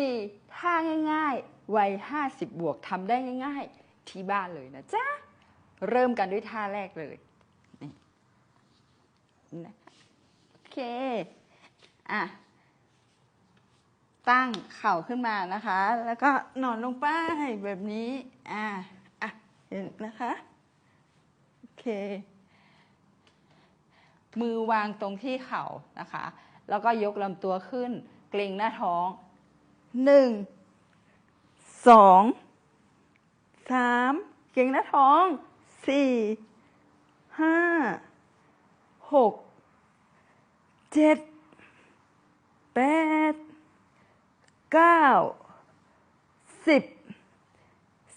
4. ท่าง่ายๆ วัย 50 บวกทำได้ง่ายๆ ที่บ้านเลยนะจ๊ะ เริ่มกันด้วยท่าแรกเลยนี่นะคะโอเค อะ ตั้งเข่าขึ้นมานะคะ แล้วก็นอนลงไปแบบนี้ อะ อะ เห็นนะคะ โอเค มือวางตรงที่เข่านะคะ แล้วก็ยกลำตัวขึ้น เกรงหน้าท้อง หนึ่งสองสามเกรงหน้าท้องสี่ห้าหกเจ็ดแปดเก้าสิบ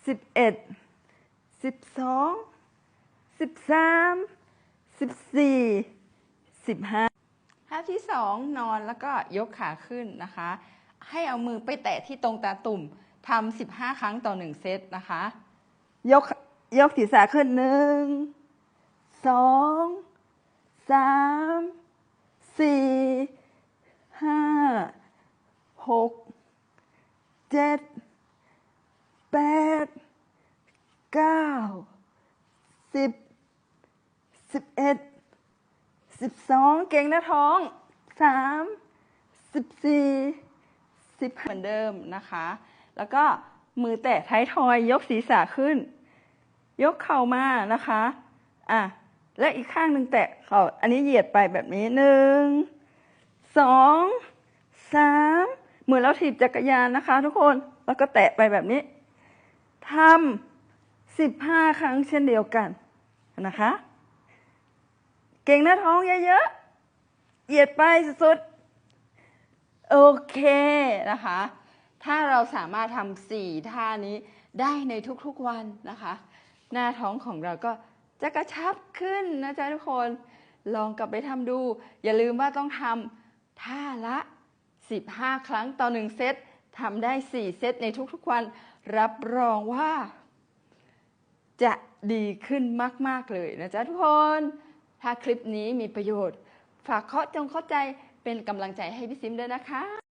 สิบเอ็ดสิบสองสิบสามสิบสี่สิบห้าท่าที่สองนอนแล้วก็ยกขาขึ้นนะคะ ให้เอามือไปแตะที่ตรงตาตุ่มทำสิบห้าครั้งต่อหนึ่งเซตนะคะ ยกยกศีรษะขึ้นหนึ่งสองสามสี่ห้าหกเจ็ดแปดเก้าสิบสิบเอ็ดสิบสองเก่งหน้าท้องสามสิบสี่ สิบเหมือนเดิมนะคะ แล้วก็มือแตะท้ายทอยยกศีรษะขึ้น ยกเข่ามานะคะอะและอีกข้างหนึ่งแตะเข่าอันนี้เหยียดไปแบบนี้หนึ่งสองสามเหมือนเราถีบจักรยานนะคะ ทุกคนแล้วก็แตะไปแบบนี้ทำสิบห้าครั้งเช่นเดียวกันนะคะ เก่งหน้าท้องเยอะๆเหยียดไปสุดๆ โอเคนะคะ ถ้าเราสามารถทำสี่ท่านี้ได้ในทุกๆวันนะคะ หน้าท้องของเราก็จะกระชับขึ้นนะจ๊ะทุกคน ลองกลับไปทำดู อย่าลืมว่าต้องทำท่าละ 15 ครั้งต่อหนึ่งเซตทำได้ 4 เซตในทุกๆวัน รับรองว่า จะดีขึ้นมาก ๆ เลยนะจ๊ะทุกคน ถ้าคลิปนี้มีประโยชน์ ฝากเคาะจงเข้าใจ เป็นกำลังใจให้พี่ซิมด้วยนะคะ